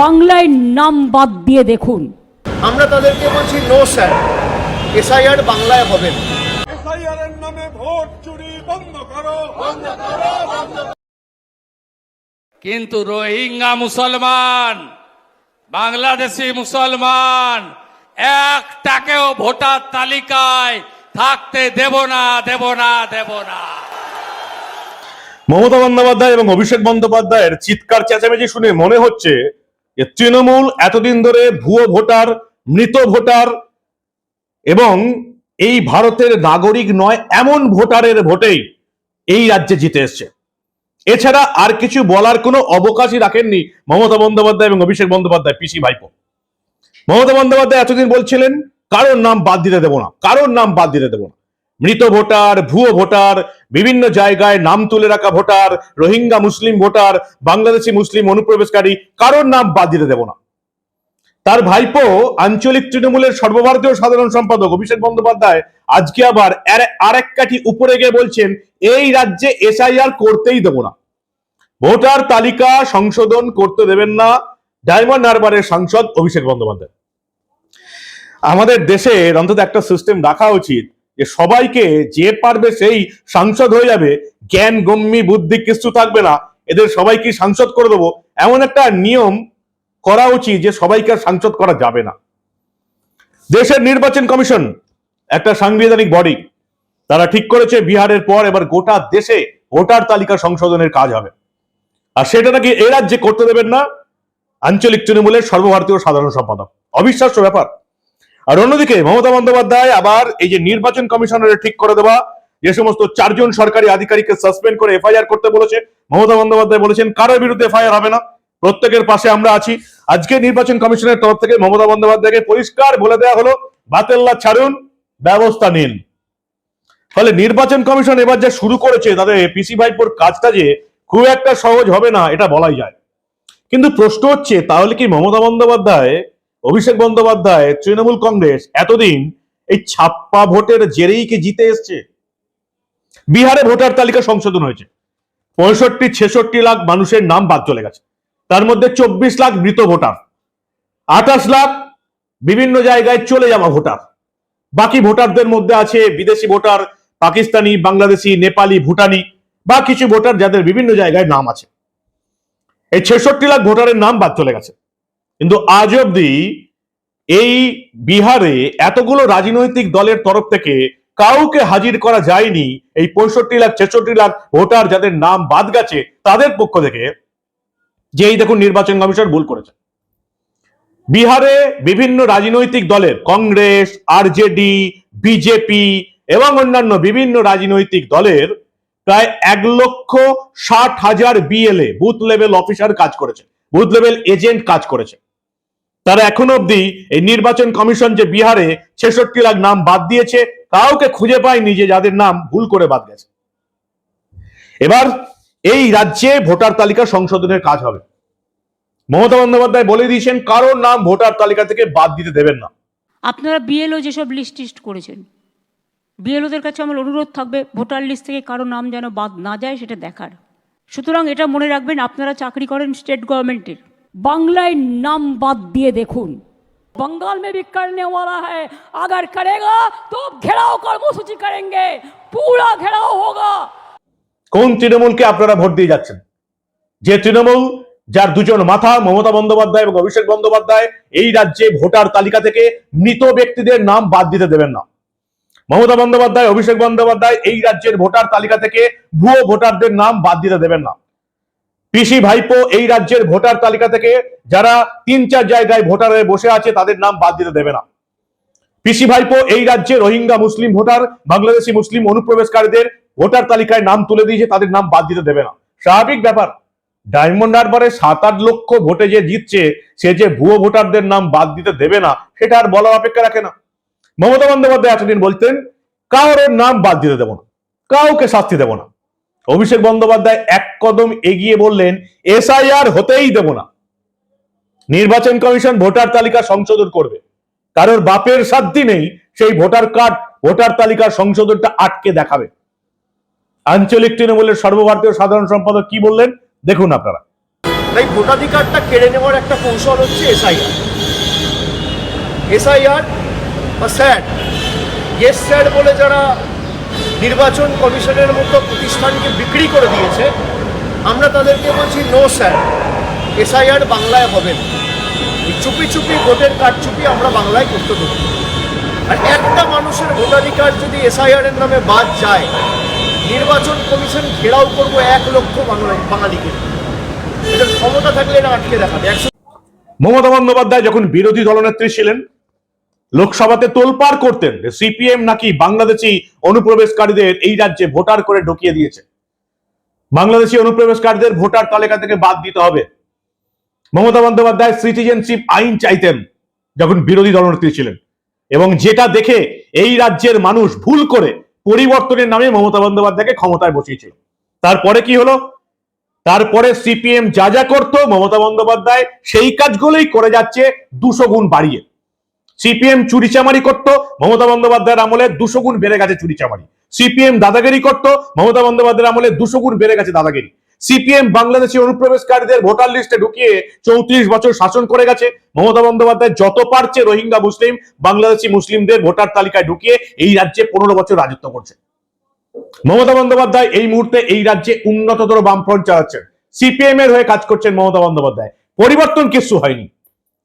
বাংলায় নাম বাদ দিয়ে দেখুন। আমরা তাদেরকে বলছি নো স্যার এসআইআর বাংলায় হবে না। এসআইআরের নামে ভোট চুরি বন্ধ করো। কিন্তু রোহিঙ্গা মুসলমান বাংলাদেশি মুসলমান একটাকেও ভোটার তালিকায় থাকতে দেব না দেব না দেব না। মমতা বন্দ্যোপাধ্যায় এবং অভিষেক বন্দ্যোপাধ্যায়ের চিৎকার চেঁচামেচি শুনে মনে হচ্ছে তৃণমূল এতদিন ধরে ভুয়ো ভোটার, মৃত ভোটার এবং এই ভারতের নাগরিক নয়, এমন ভোটারের ভোটেই এই রাজ্যে জিতে এসছে। এছাড়া আর কিছু বলার কোনো অবকাশই রাখেননি মমতা বন্দ্যোপাধ্যায় এবং অভিষেক বন্দ্যোপাধ্যায়, পিসি ভাইপো। মমতা বন্দ্যোপাধ্যায় এতদিন বলছিলেন, কারোর নাম বাদ দিতে দেব না, কারোর নাম বাদ দিতে দেব না। মৃত ভোটার, ভুয়ো ভোটার বিভিন্ন জায়গায় নাম তুলে রাখা ভোটার, রোহিঙ্গা মুসলিম ভোটার, বাংলাদেশি মুসলিম অনুপ্রবেশকারী, কারোর নাম বাদ দিতে দেব না। তার ভাইপো আঞ্চলিক তৃণমূলের সর্বভারতীয় সাধারণ সম্পাদক অভিষেক বন্দ্যোপাধ্যায় আজকে আবার আর- আরেক কাঠি উপরে গিয়ে বলছেন, এই রাজ্যে এসআইআর করতেই দেব না। ভোটার তালিকা সংশোধন করতে দেবেন না। ডায়মন্ড হারবারের সাংসদ অভিষেক বন্দ্যোপাধ্যায়। আমাদের দেশের অন্তত একটা সিস্টেম রাখা উচিত যে সবাইকে যে পারবে সেই সাংসদ হয়ে যাবে। জ্ঞান গম্যি বুদ্ধি কিছু থাকবে না। এদের সবাইকে সাংসদ করে দেবো। এমন একটা নিয়ম করা উচিত যে সবাইকে সাংসদ করা যাবে না। দেশের নির্বাচন কমিশন একটা সাংবিধানিক বডি তারা ঠিক করেছে, বিহারের পর এবার গোটা দেশে ভোটার তালিকা সংশোধনের কাজ হবে। আর সেটা নাকি এ রাজ্যে করতে দেবেন না? আঞ্চলিক তৃণমূলের সর্বভারতীয় সাধারণ সম্পাদক। অবিশ্বাস্য ব্যাপার। আর অন্যদিকে মমতা বন্দ্যোপাধ্যায় আবার এই যে নির্বাচন কমিশনের ঠিক করে দেওয়া, যে সমস্ত চারজন সরকারি আধিকারিককে সাসপেন্ড করে এফআইআর করতে বলেছে, মমতা বন্দ্যোপাধ্যায় বলেছেন, কারোর বিরুদ্ধে এফআইআর হবে না, প্রত্যেকের পাশে আমরা আছি। আজকে নির্বাচন কমিশনের তরফ থেকে মমতা বন্দ্যোপাধ্যায়কে পরিষ্কার বলে দেওয়া হলো, বাতেল্লা ছাড়ুন, ব্যবস্থা নিন। ফলে নির্বাচন কমিশন এবার যা শুরু করেছে, তাদের পিসি ভাইপোর কাজটা যে খুব একটা সহজ হবে না, এটা বলাই যায়। কিন্তু প্রশ্ন হচ্ছে, তাহলে কি মমতা বন্দ্যোপাধ্যায় অভিষেক বন্দ্যোপাধ্যায়, তৃণমূল কংগ্রেস এতদিন এই ছাপ্পা ভোটের জেরেই কি জিতে এসছে? বিহারে ভোটার তালিকা সংশোধন হয়েছে। পঁয়ষট্টি, ছেষট্টি লাখ মানুষের নাম বাদ চলে গেছে। তার মধ্যে চব্বিশ লাখ মৃত ভোটার। আঠাশ লাখ বিভিন্ন জায়গায় চলে যাওয়া ভোটার। বাকি ভোটারদের মধ্যে আছে বিদেশি ভোটার, পাকিস্তানি, বাংলাদেশি, নেপালি, ভুটানি, বা কিছু ভোটার যাদের বিভিন্ন জায়গায় নাম আছে। এই ছেষট্টি লাখ ভোটারের নাম বাদ চলে গেছে। কিন্তু আজ অব্দি এই বিহারে এতগুলো রাজনৈতিক দলের তরফ থেকে কাউকে হাজির করা যায়নি। এই পঁয়ষট্টি লাখ, ছেষট্টি লাখ ভোটার যাদের নাম বাদ গেছে, তাদের পক্ষ থেকে যে এই দেখুন নির্বাচন কমিশন ভুল করেছে। বিহারে বিভিন্ন রাজনৈতিক দলের কংগ্রেস, আরজেডি, বিজেপি এবং অন্যান্য বিভিন্ন রাজনৈতিক দলের প্রায় এক লক্ষ ষাট হাজার বিএলএ বুথ লেভেল অফিসার কাজ করেছে। বুথ লেভেল এজেন্ট কাজ করেছে। তারা এখনও অবধি এই নির্বাচন কমিশন যে বিহারে ছেষট্টি লাখ নাম বাদ দিয়েছে, কাউকে খুঁজে পায়নি যে যাদের নাম ভুল করে বাদ গেছে। এবার এই রাজ্যে ভোটার তালিকা সংশোধনের কাজ হবে। মমতা বন্দ্যোপাধ্যায় বলে দিয়েছেন, কারোর নাম ভোটার তালিকা থেকে বাদ দিতে দেবেন না। আপনারা বিএলও যেসব লিস্ট টিস্ট করেছেন, বিএলওদের কাছে আমার অনুরোধ থাকবে, ভোটার লিস্ট থেকে কারও নাম যেন বাদ না যায় সেটা দেখার। সুতরাং এটা মনে রাখবেন, আপনারা চাকরি করেন স্টেট গভর্নমেন্টের বাংলায় নাম বাদ দিয়ে দেখুন बंगाल में भी करने वाला है अगर करेगा तो घेराव कर्मसूची करेंगे पूरा घेराव होगा কোন তৃণমূলকে আপনারা ভোট দিয়ে যাচ্ছেন যে তৃণমূল যার দুজন মাথা মমতা বন্দ্যোপাধ্যায় এবং অভিষেক বন্দ্যোপাধ্যায় এই রাজ্যে ভোটার তালিকা থেকে মৃত ব্যক্তিদের নাম বাদ দিতে দেবেন না মমতা বন্দ্যোপাধ্যায় অভিষেক বন্দ্যোপাধ্যায় এই রাজ্যের ভোটার তালিকা থেকে ভুয়ো ভোটারদের নাম বাদ দিতে দেবেন না পিসি ভাইপো এই রাজ্যের ভোটার তালিকা থেকে যারা তিন চার জায়গায় ভোটার হয়ে বসে আছে, তাদের নাম বাদ দিতে দেবে না। পিসি ভাইপো এই রাজ্যে রোহিঙ্গা, মুসলিম ভোটার, বাংলাদেশি, মুসলিম অনুপ্রবেশকারীদের ভোটার তালিকায় নাম তুলে দিয়েছে তাদের নাম বাদ দিতে দেবে না। স্বাভাবিক ব্যাপার, ডায়মন্ড হারবারে সাত আট লক্ষ ভোটে যে জিতছে, সে যে ভুয়ো ভোটারদের নাম বাদ দিতে দেবে না, সেটা আর বলার অপেক্ষা রাখে না। মমতা বন্দ্যোপাধ্যায় এতদিন বলতেন, কারোর নাম বাদ দিতে দেবো না, কাউকে শাস্তি দেবো না। অভিষেক বন্দ্যোপাধ্যায় এক কদম এগিয়ে বললেন, এসআইআর হতেই দেব না। নির্বাচন কমিশন ভোটার তালিকা সংশোধন করবে। কারোর বাপের সাধ্যি নেই, সেই ভোটার কার্ড ভোটার তালিকার সংশোধনটা আটকে দেখাবে। আঞ্চলিক তৃণমূলের সর্বভারতীয় সাধারণ সম্পাদক কি বললেন? দেখুন আপনারা। তাই ভোটাধিকারটা কেড়ে নেওয়ার একটা কৌশল হচ্ছে এসআইআর। এসআইআর বা স্যাড ইয়েস স্যাড বলে যারা নির্বাচন কমিশনের মতো প্রতিষ্ঠানকে বিক্রি করে দিয়েছে। আমরা তাদেরকে বলছি নো স্যার এসআইআর বাংলায় হবে চুপি চুপি ভোটের কারচুপি আমরা বাংলায় করতে দেবো। আর একটা মানুষের ভোটাধিকার যদি এসআইআর এর নামে বাদ যায়, নির্বাচন কমিশন ঘেরাও করব এক লক্ষ বাঙালিকে। এদের ক্ষমতা থাকলে না আটকে দেখাবে। মমতা বন্দ্যোপাধ্যায় যখন বিরোধী দলনেত্রী ছিলেন লোকসভাতে তোলপাড় করতেন সিপিএম নাকি বাংলাদেশি অনুপ্রবেশকারীদের এই রাজ্যে ভোটার করে ঢুকিয়ে দিয়েছে। বাংলাদেশি অনুপ্রবেশকারীদের ভোটার তালিকা থেকে বাদ দিতে হবে। মমতা বন্দ্যোপাধ্যায় সিটিজেনশিপ আইন চাইতেন যখন বিরোধী দলনেত্রী ছিলেন এবং যেটা দেখে এই রাজ্যের মানুষ ভুল করে পরিবর্তনের নামে মমতা বন্দ্যোপাধ্যায়কে ক্ষমতায় বসিয়েছিল। তারপরে কি হলো? তারপরে সিপিএম যা যা করতো, মমতা বন্দ্যোপাধ্যায় সেই কাজগুলোই করে যাচ্ছে দুশো গুণ বাড়িয়ে। সিপিএম চুরিচামারি করতো, মমতা বন্দ্যোপাধ্যায়ের আমলে দুশো গুণ বেড়ে গেছে চুরিচামারি সিপিএম দাদাগিরি করতো, মমতা বন্দ্যোপাধ্যায়ের আমলে দুশো গুণ বেড়ে গেছে দাদাগিরি। সিপিএম বাংলাদেশি অনুপ্রবেশকারীদের ভোটার লিস্টে ঢুকিয়ে চৌত্রিশ বছর শাসন করে গেছে। মমতা বন্দ্যোপাধ্যায় যত পারছে রোহিঙ্গা, মুসলিম, বাংলাদেশি মুসলিমদের ভোটার তালিকায় ঢুকিয়ে এই রাজ্যে পনেরো বছর রাজত্ব করছে। মমতা বন্দ্যোপাধ্যায় এই মুহূর্তে এই রাজ্যে উন্নততর বামফ্রন্ট চালাচ্ছেন। সিপিএম এর হয়ে কাজ করছেন মমতা বন্দ্যোপাধ্যায়। পরিবর্তন কিছু হয়নি।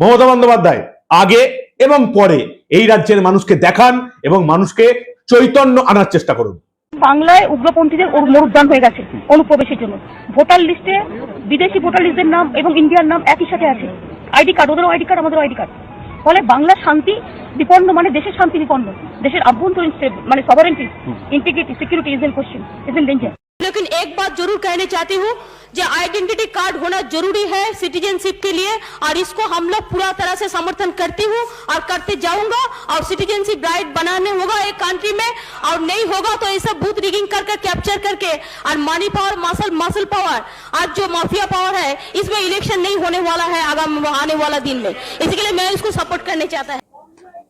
মমতা বন্দ্যোপাধ্যায় আগে এবং পরে এই রাজ্যের মানুষকে দেখান এবং মানুষকে চৈতন্য আনার চেষ্টা করুন। বাংলায় উগ্রপন্থীদের মরুদ্যান হয়ে গেছে অনুপ্রবেশের জন্য। ভোটার লিস্টে বিদেশি ভোটার লিস্টের নাম এবং ইন্ডিয়ার নাম একই সাথে আছে। আইডি কার্ড, ওদেরও আইডি কার্ড আমাদের আইডি কার্ড। ফলে বাংলার শান্তি বিপন্ন মানে দেশের শান্তি বিপন্ন, দেশের আভ্যন্তরীণ মানে sovereignty integrity security is in question is in danger लेकिन एक बात जरूर कहना चाहती हूँ जो आइडेंटिटी कार्ड होना जरूरी है सिटीजनशिप के लिए और इसको हम लोग पूरा तरह से समर्थन करती हूँ और करते जाऊंगा और सिटीजनशिप राइट बनाने होगा एक कंट्री में और नहीं होगा तो ऐसा बूथ रिगिंग करके कैप्चर करके और money power muscle muscle power आज जो माफिया पावर है इसमें इलेक्शन नहीं होने वाला है आगामी आने वाला दिन में इसके लिए मैं इसको सपोर्ट करना चाहता है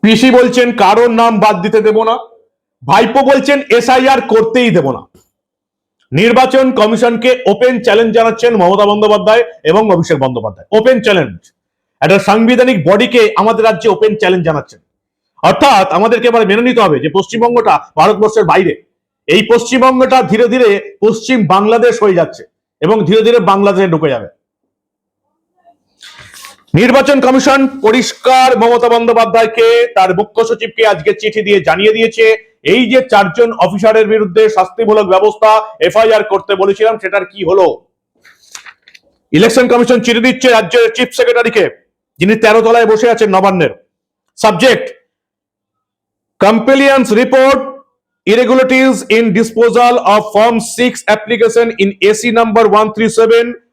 পিসি বলছেন কারোর নাম বাদ দিতে দেব না ভাইপো বলছেন এসআইআর করতেই দেব না নির্বাচন কমিশনকে ওপেন চ্যালেঞ্জ জানাচ্ছেন মমতা বন্দ্যোপাধ্যায় এবং অভিষেক বন্দ্যোপাধ্যায়। Open challenge. একটা সাংবিধানিক বডিকে আমাদের রাজ্যে ওপেন চ্যালেঞ্জ জানাচ্ছেন। অর্থাৎ আমাদেরকে এবার মেনে নিতে হবে যে পশ্চিমবঙ্গটা ভারতবর্ষের বাইরে। এই পশ্চিমবঙ্গটা ধীরে ধীরে পশ্চিম বাংলাদেশ হয়ে যাচ্ছে এবং ধীরে ধীরে বাংলাদেশে ঢুকে যাবে। নির্বাচন কমিশন পরিষ্কার মমতা বন্দ্যোপাধ্যায়কে, তার মুখ্য সচিবকে আজকে চিঠি দিয়ে জানিয়ে দিয়েছে। এই যে চারজন অফিসারের বিরুদ্ধে শাস্তিমূলক ব্যবস্থা এফআইআর করতে বলেছিলাম, সেটার কি হলো? ইলেকশন কমিশন চিঠি দিচ্ছে রাজ্যের চিফ সেক্রেটারিকে, যিনি তেরো তলায় বসে আছেন নবান্নের। Subject, compliance report irregularities in disposal of form 6 application in AC number 137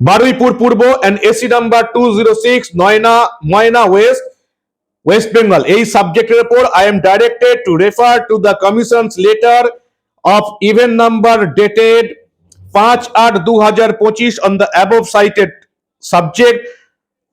Baruipur Purba and AC number AC number 206 নয়না ময়না ওয়েস্ট ওয়েস্ট বেঙ্গল এই সাবজেক্টের উপর I M directed to refer to the commissions letter of even number dated পাঁচ আট দু হাজার পঁচিশ on the above cited subject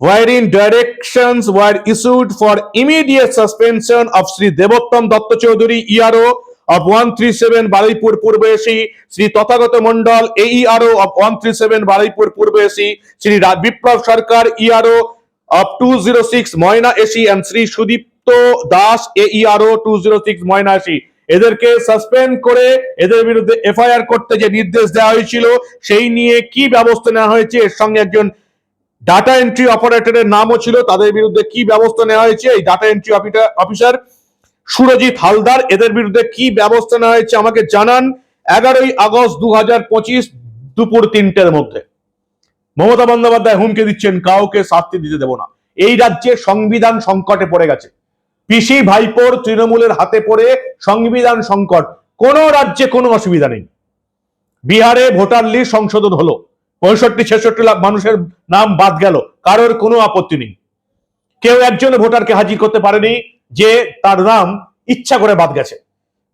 wherein directions were issued for immediate suspension of Sri Devottam Datta Chaudhary ERO of 137 Balaipur Purvesi, Sri Tathagat Mandal AERO of 137 Balaipur Purvesi, Sri Ra- Biplav Sarkar ERO of 206 Moina Eshi and Sri Sudipto Das AERO 206 Moina Eshi এদেরকে suspend করে এদের বিরুদ্ধে FIR করতে যে নির্দেশ দেওয়া হয়েছিল সেই নিয়ে কি ব্যবস্থা নেওয়া হয়েছে এর সঙ্গে একজন ডাটা এন্ট্রি অপারেটরের নামও ছিল তাদের বিরুদ্ধে কি ব্যবস্থা নেওয়া হয়েছে এই data entry officer Surajit Haldar, এদের বিরুদ্ধে কি ব্যবস্থা নেওয়া হয়েছে আমাকে জানান এগারোই আগস্ট দু দুপুর তিনটের মধ্যে। মমতা বন্দ্যোপাধ্যায় হুমকি দিচ্ছেন, কাউকে শাস্তি দিতে দেব না। এই রাজ্যে সংবিধান সংকটে পড়ে গেছে। পিসি ভাইপোর তৃণমূলের হাতে পড়ে সংবিধান সংকট। কোন রাজ্যে কোনো অসুবিধা নেই। বিহারে ভোটার লিস্ট সংশোধন হলো। পঁয়ষট্টি, ছেষট্টি লাখ মানুষের নাম বাদ গেল। কারোর কোনো আপত্তি নেই। কেউ একজন ভোটারকে হাজির করতে পারেনি। যে তার নাম ইচ্ছা করে বাদ গেছে।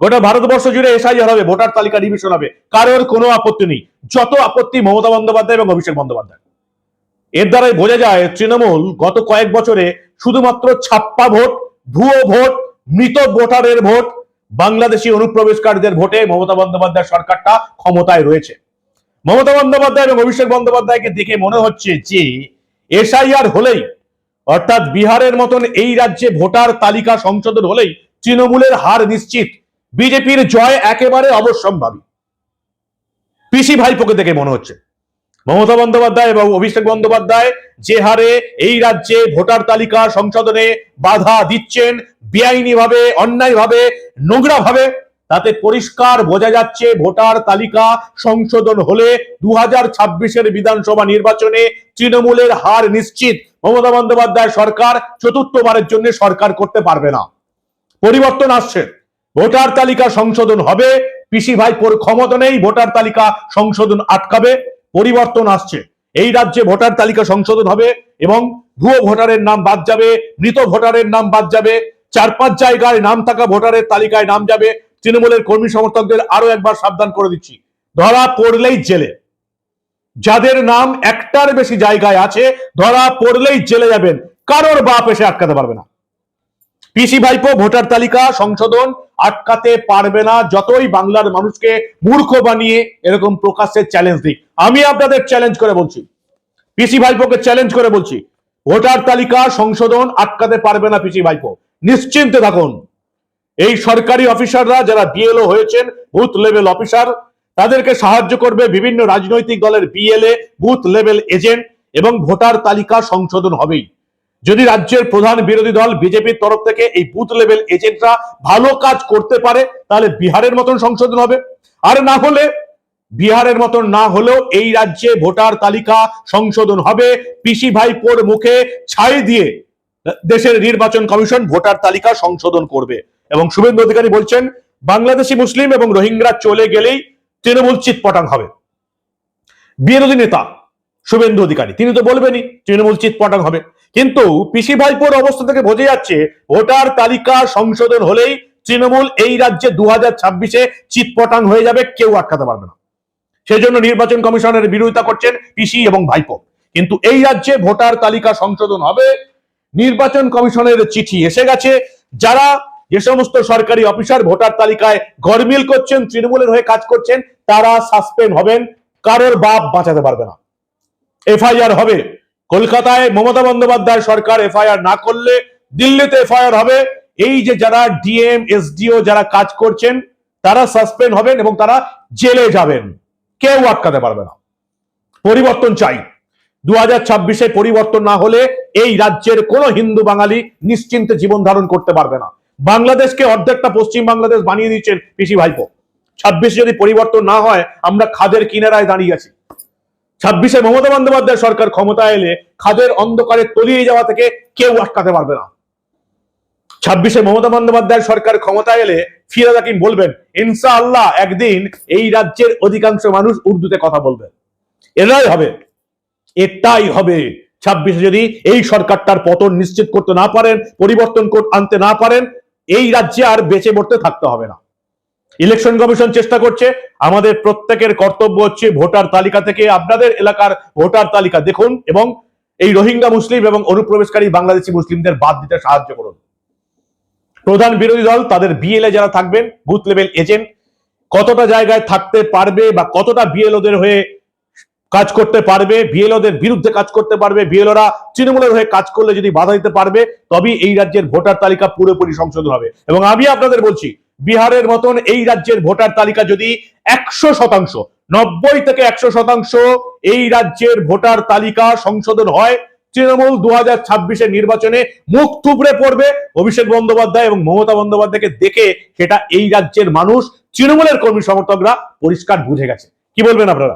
গোটা ভারতবর্ষ জুড়ে এসআইআর হবে, ভোটার তালিকা রিভিশন হবে, কারোর কোনো আপত্তি নেই। যত আপত্তি মমতা বন্দ্যোপাধ্যায় এবং অভিষেক বন্দ্যোপাধ্যায়। এর দ্বারাই বোঝা যায়, তৃণমূল গত কয়েক বছরে শুধুমাত্র ছাপ্পা ভোট, ভুয়ো ভোট, মৃত ভোটারের ভোট, বাংলাদেশি অনুপ্রবেশকারীদের ভোটে মমতা বন্দ্যোপাধ্যায় সরকারটা ক্ষমতায় রয়েছে। মমতা বন্দ্যোপাধ্যায় এবং অভিষেক বন্দ্যোপাধ্যায়কে দেখে মনে হচ্ছে যে এসআইআর হলেই অর্থাৎ বিহারের মতন এই রাজ্যে ভোটার তালিকা সংশোধন হলেই তৃণমূলের হার নিশ্চিত। বিজেপির জয় একেবারে অবশ্যম্ভাবী। পিসি ভাইপোকে দেখে মনে হচ্ছে। মমতা বন্দ্যোপাধ্যায় এবং অভিষেক বন্দ্যোপাধ্যায় যে হারে এই রাজ্যে ভোটার তালিকা সংশোধনে বাধা দিচ্ছেন বেআইনি ভাবে অন্যায় ভাবে নোংরা ভাবে তাতে পরিষ্কার বোঝা যাচ্ছে ভোটার তালিকা সংশোধন হলে দু হাজার বিধানসভা নির্বাচনে তৃণমূলের হার নিশ্চিত। মমতা বন্দ্যোপাধ্যায় সরকার চতুর্থবারের জন্য সরকার করতে পারবে না। পরিবর্তন আসছে। ভোটার তালিকা সংশোধন হবে। পিসি ভাইপোর ক্ষমতা নেই, ভোটার তালিকা সংশোধন আটকাবে। পরিবর্তন আসছে। এই রাজ্যে ভোটার তালিকা সংশোধন হবে এবং ভুয়ো ভোটারের নাম বাদ যাবে, মৃত ভোটারের নাম বাদ যাবে, চার পাঁচ জায়গায় নাম থাকা ভোটারের তালিকায় নাম যাবে। তৃণমূলের কর্মী সমর্থকদের আরও একবার সাবধান করে দিচ্ছি। ধরা পড়লেই জেলে। যাদের নাম একটার বেশি জায়গায় আছে, ধরা পড়লেই জেলে যাবেন। কারোর বাপ এসে আটকাতে পারবে না। পিসি ভাইপো, ভোটার তালিকা, সংশোধন আটকাতে পারবে না। যতই বাংলার মানুষকে মূর্খ বানিয়ে এরকম প্রকাশ্যে চ্যালেঞ্জ দিক। আমি আপনাদের চ্যালেঞ্জ করে বলছি। পিসি ভাইপোকে চ্যালেঞ্জ করে বলছি। ভোটার তালিকা, সংশোধন আটকাতে পারবে না পিসি ভাইপো। নিশ্চিন্তে থাকুন। এই সরকারি অফিসাররা যারা বিএলও হয়েছেন বুথ লেভেল অফিসার তাদেরকে সাহায্য করবে বিভিন্ন রাজনৈতিক দলের বিএলএ বুথ লেভেল এজেন্ট এবং ভোটার তালিকা সংশোধন হবেই। যদি রাজ্যের প্রধান বিরোধী দল বিজেপির তরফ থেকে এই বুথ লেভেল এজেন্টরা ভালো কাজ করতে পারে, তাহলে বিহারের মতন সংশোধন হবে। আর না হলে, বিহারের মতন না হলেও এই রাজ্যে ভোটার তালিকা সংশোধন হবে, পিসি ভাইপোর মুখে ছাই দিয়ে দেশের নির্বাচন কমিশন ভোটার তালিকা সংশোধন করবে। এবং শুভেন্দু অধিকারী বলছেন, বাংলাদেশি মুসলিম এবং রোহিঙ্গা চলে গেলেই তৃণমূল চিৎপটাং হবে। বিরোধী নেতা, শুভেন্দু অধিকারী, তিনি তো বলবেনই তৃণমূল চিৎপটাং হবে। কিন্তু পিসি ভাইপোর অবস্থা থেকে বোঝা যাচ্ছে, ভোটার তালিকা সংশোধন হলেই তৃণমূল এই রাজ্যে দু হাজার ছাব্বিশে চিৎপটাং হয়ে যাবে, কেউ আটকাতে পারবে না। সেজন্য নির্বাচন কমিশনের বিরোধিতা করছেন পিসি এবং ভাইপো। কিন্তু এই রাজ্যে ভোটার তালিকা সংশোধন হবে, নির্বাচন কমিশনের চিঠি এসে গেছে, যারা যে সমস্ত সরকারি অফিসার ভোটার তালিকায় গরমিল করছেন, তৃণমূলের হয়ে কাজ করছেন, তারা সাসপেন্ড হবেন, কারোর বাপ বাঁচাতে পারবে না। এফআইআর হবে। কলকাতায় মমতা বন্দ্যোপাধ্যায় সরকার এফআইআর না করলে দিল্লিতে এফআইআর হবে। এই যে যারা ডিএম, এসডিও যারা কাজ করছেন, তারা সাসপেন্ড হবেন এবং তারা জেলে যাবেন। কেউ আটকাতে পারবে না। পরিবর্তন চাই। দু হাজার ছাব্বিশে পরিবর্তন না হলে এই রাজ্যের কোন হিন্দু বাঙালি নিশ্চিন্তে জীবন ধারণ করতে পারবে না। বাংলাদেশকে অর্ধেকটা পশ্চিম বাংলাদেশ বানিয়ে দিচ্ছেন পিসি ভাইপো। ছাব্বিশে যদি পরিবর্তন না হয়, আমরা খাদের কিনারায় দাঁড়িয়ে আছি। ছাব্বিশে মমতা বন্দ্যোপাধ্যায় সরকার ক্ষমতায় এলে খাদের অন্ধকারে তলিয়ে যাওয়া থেকে কেউ আটকাতে পারবে না। ছাব্বিশে মমতা বন্দ্যোপাধ্যায় সরকার ক্ষমতা এলে ফিরাদ হাকিম বলবেন ইনশা আল্লাহ একদিন এই রাজ্যের অধিকাংশ মানুষ উর্দুতে কথা বলবে। এরাই হবে, এটাই হবে। ছাব্বিশে যদি এই সরকারটার পতন নিশ্চিত করতে না পারেন, পরিবর্তন আনতে না পারেন এই রাজ্যে আর বেঁচে পড়তে থাকতে হবে না। ইলেকশন কমিশন চেষ্টা করছে। আমাদের প্রত্যেকের কর্তব্য হচ্ছে ভোটার তালিকা থেকে আপনাদের এলাকার ভোটার তালিকা দেখুন এবং এই রোহিঙ্গা মুসলিম এবং অনুপ্রবেশকারী বাংলাদেশি মুসলিমদের বাদ দিতে সাহায্য করুন। প্রধান বিরোধী দল, তাদের বিএলএ যারা থাকবেন বুথ লেভেল এজেন্ট কতটা জায়গায় থাকতে পারবে বা কতটা বিএলওদের হয়ে কাজ করতে পারবে, বিএলওদের বিরুদ্ধে কাজ করতে পারবে, বিএলওরা তৃণমূলের হয়ে কাজ করলে যদি বাধা দিতে পারবে, তবেই এই রাজ্যের ভোটার তালিকা পুরোপুরি সংশোধন হবে। এবং আমি আপনাদের বলছি, বিহারের মতন এই রাজ্যের ভোটার তালিকা যদি একশো শতাংশ, নব্বই থেকে একশো শতাংশ এই রাজ্যের ভোটার তালিকা সংশোধন হয়, তৃণমূল দু হাজার ছাব্বিশের নির্বাচনে মুখ থুবড়ে পড়বে অভিষেক বন্দ্যোপাধ্যায় এবং মমতা বন্দ্যোপাধ্যায়কে দেখে সেটা এই রাজ্যের মানুষ, তৃণমূলের কর্মী সমর্থকরা পরিষ্কার বুঝে গেছে। কি বলবেন আপনারা?